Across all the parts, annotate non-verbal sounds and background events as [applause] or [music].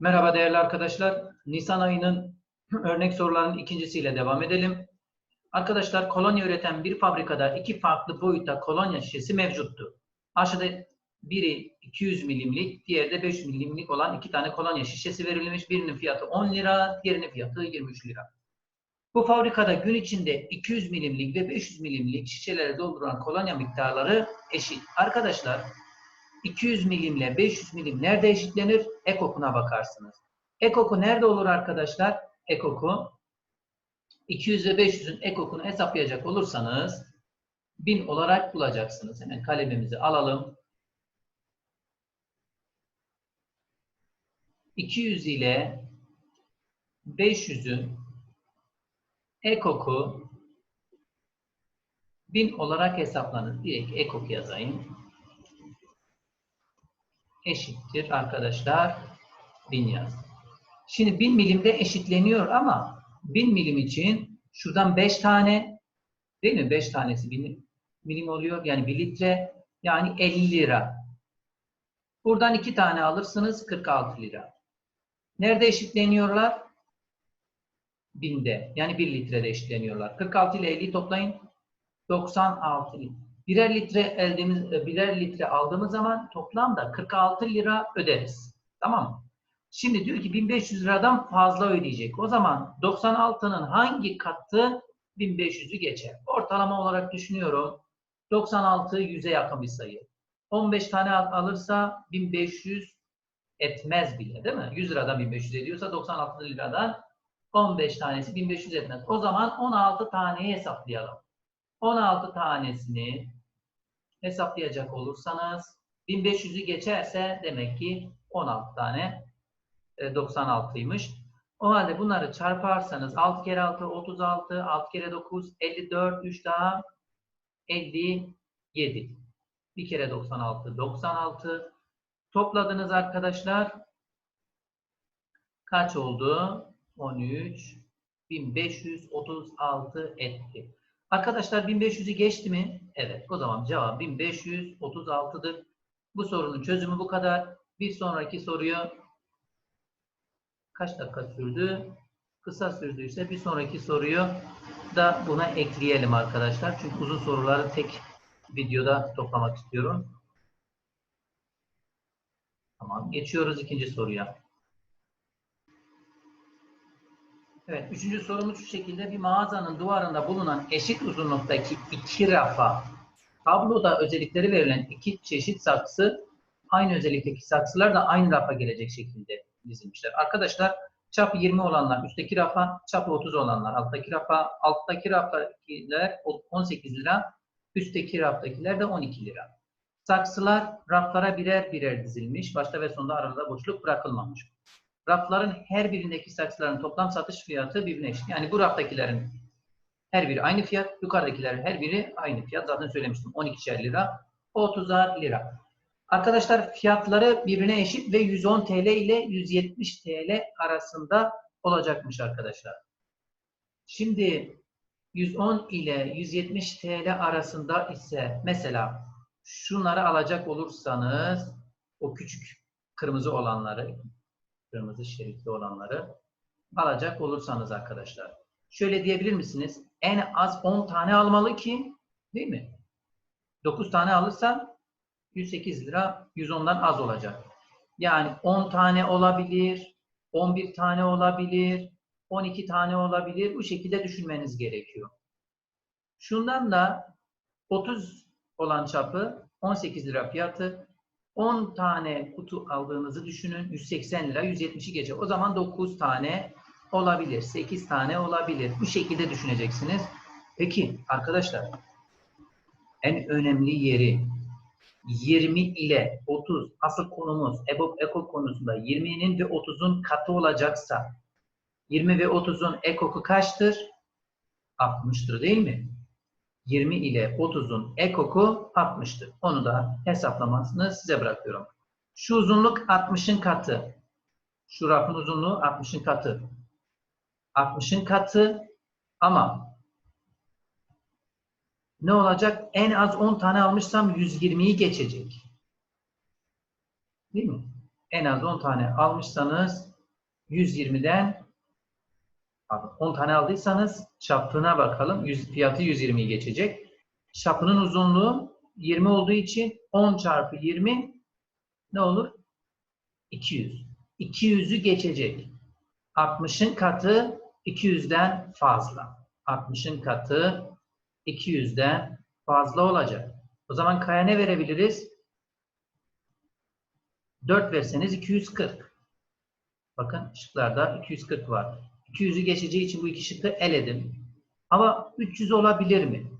Merhaba değerli arkadaşlar. Nisan ayının [clears throat] örnek sorularının ikincisiyle devam edelim. Arkadaşlar kolonya üreten bir fabrikada iki farklı boyutta kolonya şişesi mevcuttu. Aşağıda biri 200 milimlik, diğeri de 500 milimlik olan iki tane kolonya şişesi verilmiş. Birinin fiyatı 10 lira, diğerinin fiyatı 23 lira. Bu fabrikada gün içinde 200 milimlik ve 500 milimlik şişelere doldurulan kolonya miktarları eşit. Arkadaşlar 200 milimle 500 milim nerede eşitlenir? Ekokuna bakarsınız. Ekoku nerede olur arkadaşlar? Ekoku 200 ve 500'ün ekokunu hesaplayacak olursanız 1000 olarak bulacaksınız. Hemen kalemimizi alalım. 200 ile 500'ün ekoku 1000 olarak hesaplanır. Direkt ekok yazayım eşittir arkadaşlar 1000 yaz. Şimdi 1000 milimde eşitleniyor ama 1000 milim için şuradan 5 tane değil mi? 5 tanesi 1000 milim oluyor. Yani 1 litre yani 50 lira. Buradan 2 tane alırsınız 46 lira. Nerede eşitleniyorlar? 1000'de. Yani 1 litrede eşitleniyorlar. 46 ile 50'yi toplayın. 96 litre. Birer litre eldiğimiz, birer litre aldığımız zaman toplamda 46 lira öderiz. Tamam mı? Şimdi diyor ki 1500 liradan fazla ödeyecek. O zaman 96'nın hangi katı 1500'ü geçer? Ortalama olarak düşünüyorum. 96 100'e yakın bir sayı. 15 tane alırsa 1500 etmez bile değil mi? 100 liradan 1500 ediyorsa 96 liradan 15 tanesi 1500 etmez. O zaman 16 taneyi hesaplayalım. 16 tanesini hesaplayacak olursanız 1500'ü geçerse demek ki 16 tane 96'ymış. O halde bunları çarparsanız 6 kere 6 36, 6 kere 9 54, 3 daha 57. Bir kere 96 96. Topladınız arkadaşlar. Kaç oldu? 13 1536 etti. Arkadaşlar 1500'ü geçti mi? Evet. O zaman cevap 1536'dır. Bu sorunun çözümü bu kadar. Bir sonraki soruyu kaç dakika sürdü? Kısa sürdüyse bir sonraki soruyu da buna ekleyelim arkadaşlar. Çünkü uzun soruları tek videoda toplamak istiyorum. Tamam. Geçiyoruz ikinci soruya. Evet, üçüncü sorumuz şu şekilde. Bir mağazanın duvarında bulunan eşit uzunluktaki iki rafa, tabloda özellikleri verilen iki çeşit saksı, aynı özellikteki saksılar da aynı rafa gelecek şekilde dizilmişler. Arkadaşlar, çapı 20 olanlar üstteki rafa, çapı 30 olanlar alttaki rafa, alttaki raftakiler 18 lira, üstteki raftakiler de 12 lira. Saksılar raflara birer birer dizilmiş, başta ve sonunda arada boşluk bırakılmamış rafların her birindeki saksıların toplam satış fiyatı birbirine eşit. Yani bu raftakilerin her biri aynı fiyat, yukarıdakilerin her biri aynı fiyat. Zaten söylemiştim 12'şer lira, 30'ar lira. Arkadaşlar fiyatları birbirine eşit ve 110 TL ile 170 TL arasında olacakmış arkadaşlar. Şimdi 110 ile 170 TL arasında ise mesela şunları alacak olursanız o küçük kırmızı olanları kırmızı şeritli olanları alacak olursanız arkadaşlar. Şöyle diyebilir misiniz? En az 10 tane almalı ki değil mi? 9 tane alırsan 108 lira 110'dan az olacak. Yani 10 tane olabilir, 11 tane olabilir, 12 tane olabilir. Bu şekilde düşünmeniz gerekiyor. Şundan da 30 olan çapı 18 lira fiyatı, 10 tane kutu aldığınızı düşünün. 180 lira, 170'i gece. O zaman 9 tane olabilir. 8 tane olabilir. Bu şekilde düşüneceksiniz. Peki arkadaşlar en önemli yeri 20 ile 30 asıl konumuz EBOB EKOK konusunda 20'nin ve 30'un katı olacaksa 20 ve 30'un ekoku kaçtır? 60'tır değil mi? 20 ile 30'un ekoku 60'tır. Onu da hesaplamasını size bırakıyorum. Şu uzunluk 60'ın katı. Şu rafın uzunluğu 60'ın katı. 60'ın katı ama ne olacak? En az 10 tane almışsam 120'yi geçecek. Değil mi? En az 10 tane almışsanız 120'den pardon, 10 tane aldıysanız çapına bakalım. Yüz- fiyatı 120'yi geçecek. Çapının uzunluğu 20 olduğu için 10 çarpı 20 ne olur? 200. 200'ü geçecek. 60'ın katı 200'den fazla. 60'ın katı 200'den fazla olacak. O zaman K'ya ne verebiliriz? 4 verseniz 240. Bakın şıklarda 240 var. 200'ü geçeceği için bu iki şıkkı eledim. Ama 300 olabilir mi?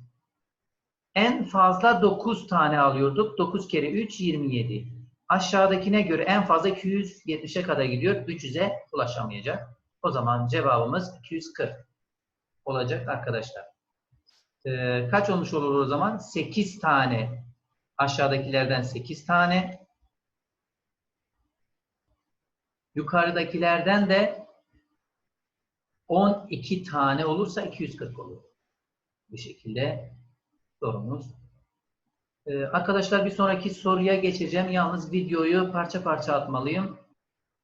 En fazla 9 tane alıyorduk. 9 kere 3 27. Aşağıdakine göre en fazla 270'e kadar gidiyor. 300'e ulaşamayacak. O zaman cevabımız 240 olacak arkadaşlar. Ee, kaç olmuş olur o zaman? 8 tane. Aşağıdakilerden 8 tane. Yukarıdakilerden de 12 tane olursa 240 olur. Bu şekilde sorumuz. Ee, arkadaşlar bir sonraki soruya geçeceğim. Yalnız videoyu parça parça atmalıyım.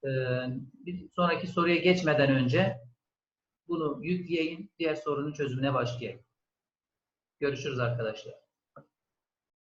Ee, bir sonraki soruya geçmeden önce bunu yükleyeyim. Diğer sorunun çözümüne başlayayım. Görüşürüz arkadaşlar.